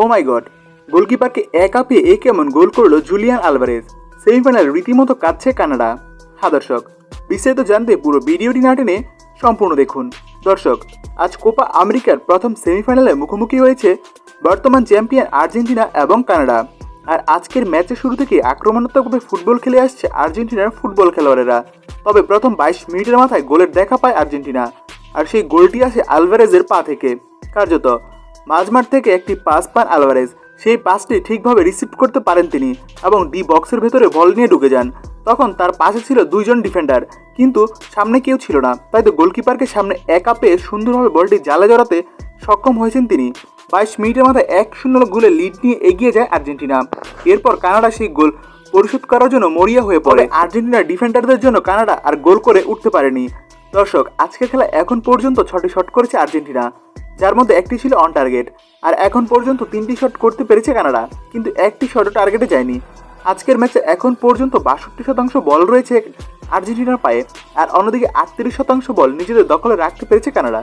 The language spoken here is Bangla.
ও মাই গড গোলকিপারকে একা পেয়ে এ কেমন গোল করল জুলিয়ান আলভারেজ? সেমিফাইনাল রীতিমতো কাঁদছে কানাডা। হ্যাঁ দর্শক, বিস্তারিত জানতে পুরো ভিডিওটি না টেনে সম্পূর্ণ দেখুন। দর্শক, আজ কোপা আমেরিকার প্রথম সেমিফাইনালে মুখোমুখি হয়েছে বর্তমান চ্যাম্পিয়ন আর্জেন্টিনা এবং কানাডা। আর আজকের ম্যাচের শুরু থেকে আক্রমণাত্মকভাবে ফুটবল খেলে আসছে আর্জেন্টিনার ফুটবল খেলোয়াড়েরা। তবে প্রথম বাইশ মিনিটের মাথায় গোলের দেখা পায় আর্জেন্টিনা। আর সেই গোলটি আসে আলভারেজের পা থেকে। কার্যত মাঝমাঠ থেকে একটি পাস পান আলভারেজ। সেই পাসটি ঠিকভাবে রিসিভ করতে পারেন তিনি এবং ডি বক্সের ভেতরে বল নিয়ে ঢুকে যান। তখন তার পাশে ছিল দুইজন ডিফেন্ডার, কিন্তু সামনে কেউ ছিল না। তাই তো গোলকিপারকে সামনে একা পেয়ে সুন্দরভাবে বলটি জালে জড়াতে সক্ষম হয়েছেন তিনি। বাইশ মিনিটের মাথায় এক শূন্য গোলে লিড নিয়ে এগিয়ে যায় আর্জেন্টিনা। এরপর কানাডা সেই গোল পরিশোধ করার জন্য মরিয়া হয়ে পড়ে। আর্জেন্টিনার ডিফেন্ডারদের জন্য কানাডা আর গোল করে উঠতে পারেনি। দর্শক, আজকের খেলা এখন পর্যন্ত ছটি শট করেছে আর্জেন্টিনা। যার মধ্যে একটি ছিল অন টার্গেট আর এখন পর্যন্ত তিনটি শট করতে পেরেছে কানাডা, কিন্তু একটি শটও টার্গেটে যায়নি। আজকের ম্যাচে এখন পর্যন্ত বাষট্টি শতাংশ বল রয়েছে আর্জেন্টিনার পায়ে, আর অন্যদিকে আটত্রিশ শতাংশ বল নিজেদের দখলে রাখতে পেরেছে কানাডা।